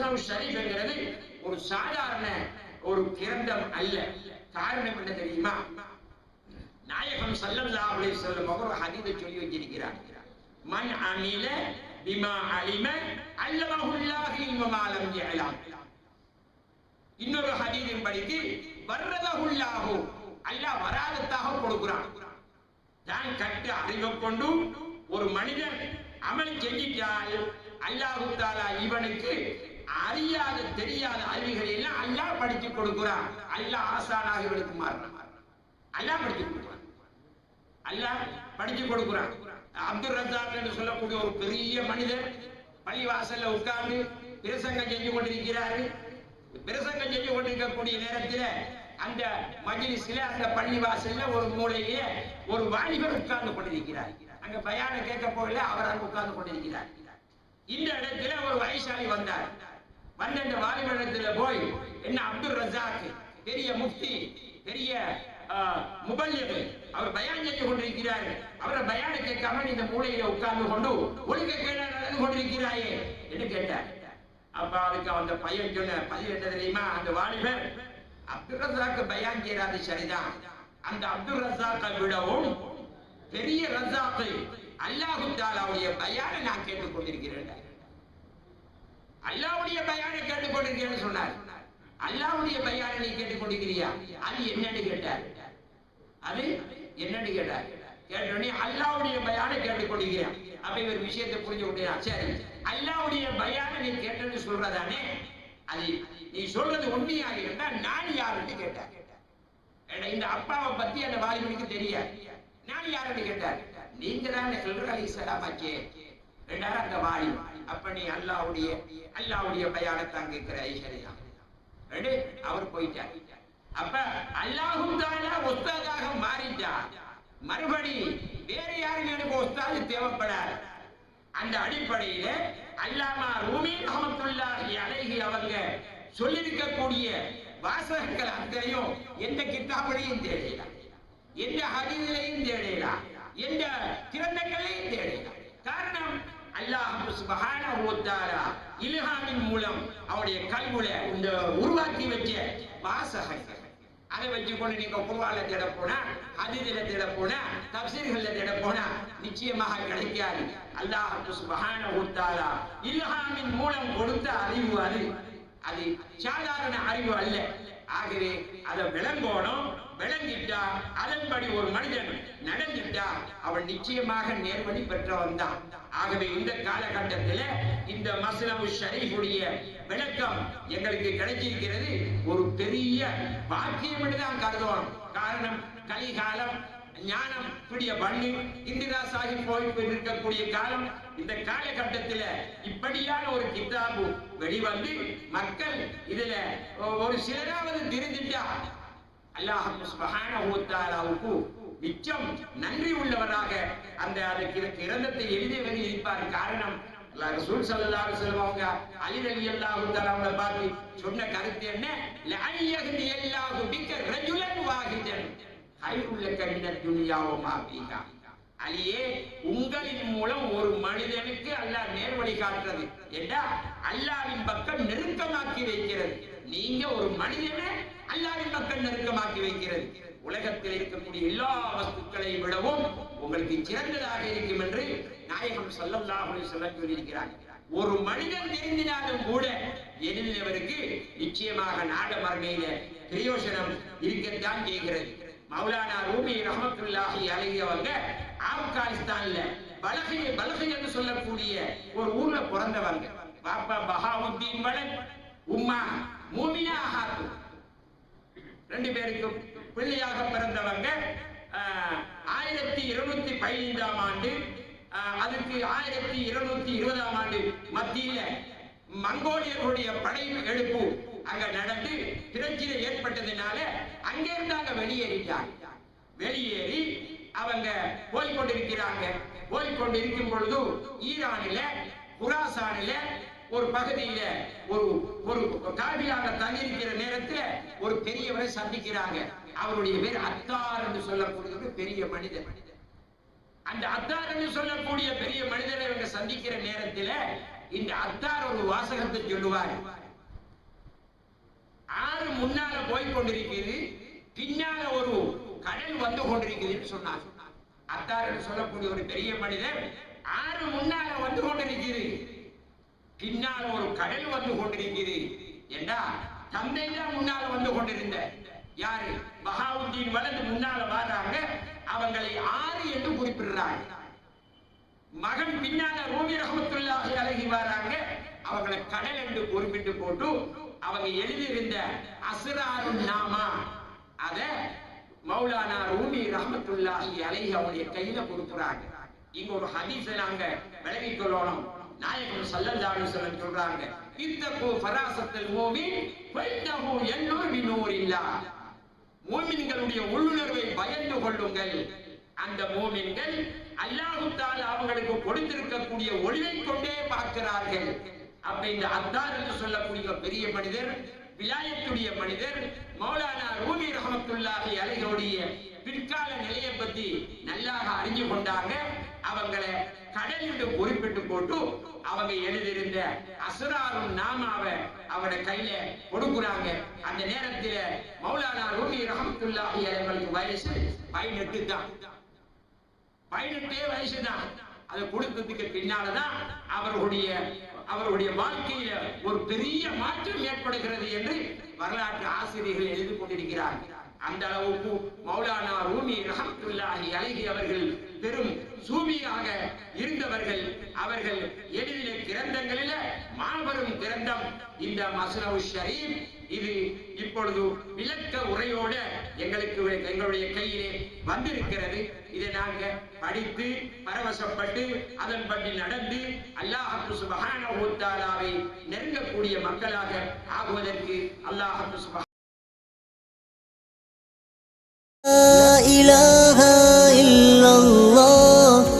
முஸ்லாம் ஷரீஃப் என்கிறது ஒரு சாதாரண ஒரு கிரந்தம் அல்ல. காரணம் என்ன தெரியுமா? நாயகம் சல்லல்லா அலைஹி வஸல்லம் அவர் ஒரு ஹதீஸை சொல்லி வச்சிருக்கிறார். மண் அமில பிமா அலிம அல்லமஹுல்லாஹு இல்ம மா யஅலம். இன்னொரு ஹதீதின் படிக்கு வர்ரதஹுல்லாஹு அல்லாஹ் வராதத்தாக கொடுக்கிறான். தான் கட்டு அறிவை கொண்டு ஒரு மனிதன் அமல் செஞ்சிட்டால் அல்லாஹு தாலா இவனுக்கு அறியாத தெரியாத அறிவுகளை எல்லாம் அல்லாஹ் படிச்சு கொடுக்கிறான். அல்லாஹ் ஆசானாக இவனுக்கு மாறணும் அல்லாஹ் படிச்சு கொடுக்கிறான். அல்லாஹ் படிச்சு கொடுக்கிறான். அப்துல் ரஜாக் என்று சொல்லக்கூடிய ஒரு பெரிய மனிதர் பள்ளிவாசல்ல உட்கார்ந்து பிரசங்கம் செஞ்சு கொண்டிருக்கிறாரு. பிரசங்கம் செஞ்சு கொண்டிருக்கக்கூடிய நேரத்தில் அந்த மஜ்லிஸ்ல அந்த பள்ளிவாசல்ல ஒரு மூலையிலே ஒரு வாலிபர் உட்கார்ந்து கொண்டிருக்கிறார். அங்க பயான கேட்க போகல அவர் அங்க உட்கார்ந்து கொண்டிருக்கிறார். இந்த இடத்துல ஒரு வயசாளி வந்தார். பன்னெண்டு இந்த போய் என்ன அப்துல் ரசாக்கு பெரிய முஃப்தி பெரிய முபல்லிகு அவர் பயான் செஞ்சு கொண்டிருக்கிறார். அவரை பயான கேட்காம இந்த மூளையில உட்கார்ந்து கொண்டு ஒழுங்க கேட நடந்து கொண்டிருக்கிறாயே என்று கேட்டார். அப்ப அதுக்கு அந்த பையன் சொன்ன பதில் என்ன தெரியுமா? அந்த வாலிபர் அப்துல் ரசாக்கு பயான் செய்யறாது சரிதான். அந்த அப்துல் ரஜாக்கை விடவும் பெரிய ரசாக்கு அல்லாஹு தாலாவுடைய பயானை நான் கேட்டுக் கொண்டிருக்கிறேன் அல்லாவுடைய பயானை கேட்டுக்கொண்டிருக்கிறேன்னு சொன்னார். அல்லாவுடைய பயானை நீ கேட்டுக்கொண்டிருக்கிறியா? அது என்னன்னு கேட்டார். அது என்னன்னு கேட்டார். கேட்டோடனே அல்லாவுடைய பயானை கேட்டுக்கொண்டிருக்கிறேன். அப்ப இவர் விஷயத்தை புரிஞ்சு கொண்டா சரி அல்லாவுடைய பயானை நீ கேட்டேன்னு சொல்றதானே? அது நீ சொல்றது உண்மையாக இருந்தா நான் யாருன்னு கேட்டார். இந்த அப்பாவை பத்தி அந்த வாலிபனுக்கு தெரியாது. நான் யாருன்னு கேட்டார். நீங்க தான் ஹில்ர் அலி சலாமாச்சே வாயு. அப்ப நீ அல்லாவுடைய அல்லாவுடைய பயானத்தான் கேட்கிற ஐஸ்வர்யா. அவர் போயிட்டார். அப்ப அல்லாஹும் தாலா ஒஸ்தாதாக மாறிட்டார். மறுபடி வேற யாரும் எனக்கு ஒஸ்தாது தேவைப்படாது. அந்த அடிப்படையில அல்லாமா ரூமி ரஹமத்துல்லாஹி அலைஹி அவங்க சொல்லியிருக்கக்கூடிய வாசகங்கள் அத்தனையும் எந்த கித்தாபிலையும் தேடலாம் எந்த ஹதீதிலையும் தேடலாம் எந்த கிரந்தங்களையும் தேடலாம் காரணம் அல்லாஹு சுபஹானஹு வ தஆலா இல்ஹாமின் மூலம் அவருடைய கல்வில இந்த உருவாக்கி வச்ச வாசகங்கள் அதை வச்சு கொண்டு நீங்க குர்ஆன்ல தேட போனா ஹதீஸ்ல தேட போனா தஃசீர்கள்ல தேட போனா நிச்சயமாக கிடைக்காது. அல்லாஹு சுப்ஹானஹு வ தஆலா இல்ஹாமின் மூலம் கொடுத்த அறிவு அது. அது சாதாரண அறிவு அல்ல. ஆகவே அதை விளங்கோணும். விளங்கிட்டா அதன்படி ஒரு மனிதன் நடந்துட்டா அவன் நிச்சயமாக நேர்வழி பெற்றவன் தான். ஆகவே இந்த காலகட்டத்தில் இந்த மஸ்லமு ஷரீஃபுடைய விளக்கம் எங்களுக்கு கிடைச்சிருக்கிறது ஒரு பெரிய பாக்கியம் என்று தான் கருதுவோம் காரணம் கலிகாலம் ஞானம் பிடிய பண்ணி இந்திரா சாஹிப் போய் இருக்கக்கூடிய காலம் இந்த காலகட்டத்தில் இப்படியான ஒரு கித்தாபு வெளிவந்து மக்கள் இதுல ஒரு சிலராவது திருந்திட்டா அல்லாஹ் மிச்சம் நன்றி உள்ளவராக அந்த அதுக்கு கிரந்தத்தை எழுதியவர் இருப்பார். காரணம் அல்லாஹ் ரசூல் ஸல்லல்லாஹு அலைஹி அவங்க அலி ரலியல்லாஹு தஆலா அவங்களை பார்த்து சொன்ன கருத்து என்ன? லஅய்யஹ்தி அல்லாஹு பிக்க ரஜுலன் வாஹிதன். ஹைருல் லக்க மினத் துன்யா வ மா ஃபீஹா. அலியே உங்களின் மூலம் ஒரு மனிதனுக்கு அல்லாஹ் நேர்வழி காட்டுறது. என்றா அல்லாவின் பக்கம் நெருக்கமாக்கி வைக்கிறது. நீங்க ஒரு மனிதனை அல்லாவின் பக்கம் நெருக்கமாக்கி வைக்கிறது. உலகத்தில் இருக்கக்கூடிய எல்லா வஸ்துக்களை விடவும் உங்களுக்கு சிறந்ததாக இருக்கும் என்று நாயகம் ஸல்லல்லாஹு சொல்ல சொல்லியிருக்கிறாங்க ஒரு மனிதன் தெரிந்தினாலும் கூட எழுதினவருக்கு நிச்சயமாக நாட மரணையில பிரயோசனம் இருக்கத்தான் செய்கிறது. மௌலானா ரூமி ரஹமத்துல்லாஹி அழகியவங்க ஆப்கானிஸ்தான்ல பலகை பலகை என்று சொல்லக்கூடிய ஒரு ஊர்ல பிறந்தவங்க. பாப்பா பஹாவுத்தீன் பலன் உம்மா மூமினா ஹாத்து ரெண்டு பேருக்கும் பிள்ளையாக பிறந்தவங்க. ஆஹ், ஆயிரத்தி இருநூத்தி பதினைந்தாம் ஆண்டு அதுக்கு ஆயிரத்தி இருநூத்தி இருபதாம் ஆண்டு மத்தியில மங்கோலியர்களுடைய படை எடுப்பு அங்க நடந்து பிரச்சனை ஏற்பட்டதுனால அங்கே இருந்து அங்க வெளியேறிட்டாங்க. வெளியேறி அவங்க போய்கொண்டிருக்கிறாங்க போய்கொண்டிருக்கும் பொழுது ஈரானில குராசானில ஒரு பகுதியில ஒரு ஒரு காவியாக தங்கியிருக்கிற நேரத்துல ஒரு பெரியவரை சந்திக்கிறாங்க. அவருடைய பேர் அத்தார் என்று சொல்லக்கூடிய ஒரு பெரிய மனிதர். அந்த அத்தார் என்று சொல்லக்கூடிய பெரிய மனிதரை இவங்க சந்திக்கிற நேரத்துல இந்த அத்தார் ஒரு வாசகத்தை சொல்லுவார். ஆறு முன்னால போய் கொண்டிருக்கிறது பின்னால ஒரு கடல் வந்து கொண்டிருக்குதுன்னு சொன்னார். அத்தார் என்று சொல்லக்கூடிய ஒரு பெரிய மனிதர் ஆறு முன்னால வந்து கொண்டிருக்கிறது பின்னால் ஒரு கடல் வந்து கொண்டிருக்கிறது என்றா தந்தை தான் முன்னால வந்து கொண்டிருந்த யாரு? பகாவுத்தீன் வலது முன்னால வர்றாங்க. அவங்களை ஆறு என்று குறிப்பிடுறாங்க. மகன் பின்னால ரூமி ரஹமத்துல்லாஹி அழகி வராங்க அவங்களை கடல் என்று குறிப்பிட்டு போட்டு அவங்க எழுதியிருந்த அசுராரு நாமா அதை மௌலானா ரூமி ரஹமத்துல்லாஹி அலைஹி அவருடைய கையில கொடுக்கிறாங்க. இங்க ஒரு ஹதீஸை நாங்க விளங்கிக் கொள்ளணும் நாயகம் சல்லல்லாஹு அலைஹி சொல்றாங்க இத்தகு ஃபராசத்துல் மூமின் ஃபைன்னஹு யன்னூர் பினூரில்லாஹ் மூமின்களுடைய உள்ளுணர்வை பயந்து கொள்ளுங்கள். அந்த மூமின்கள் அல்லாஹு தாலா அவங்களுக்கு கொடுத்திருக்கக்கூடிய ஒளிவை கொண்டே பார்க்கிறார்கள். அப்ப இந்த அத்தார் என்று சொல்லக்கூடிய பெரிய மனிதர் விலாயத்துடைய மனிதர் மௌலானா ரூமி ரஹமத்துல்லாஹி அலைகளுடைய பிற்கால நிலையை பத்தி நல்லாக அறிஞ்சு கொண்டாங்க. அவங்களை கடல் என்று குறிப்பிட்டு போட்டு அவங்க எழுதியிருந்த அசுராரும் நாமாவை அவட கையில கொடுக்குறாங்க. அந்த நேரத்துல மௌலானா ரூமி ரஹமத்துல்லாஹி அலைகளுக்கு வயசு பதினெட்டு தான். பதினெட்டே வயசுதான். அதை கொடுத்ததுக்கு பின்னாலதான் அவர்களுடைய அவருடைய வாழ்க்கையில ஒரு பெரிய மாற்றம் ஏற்படுகிறது என்று வரலாற்று ஆசிரியர்கள் எழுதி கொண்டிருக்கிறார்கள். அந்த அளவுக்கு மௌலானா ரூமி ரஹமத்துல்லாஹி அழகி அவர்கள் பெரும் சூபியாக இருந்தவர்கள் அவர்கள் எழுதிய கிரந்தங்களில மாபெரும் கிரந்தம். இந்த மசுனவு ஷரீப் இது இப்பொழுது விளக்க உரையோட எங்களுக்கு எங்களுடைய கையிலே வந்திருக்கிறது. இதை நாங்க படித்து பரவசப்பட்டு அதன் பற்றி நடந்து அல்லாஹு சுபஹான ஊத்தாலாவை நெருங்கக்கூடிய மக்களாக ஆகுவதற்கு அல்லாஹு சுபஹான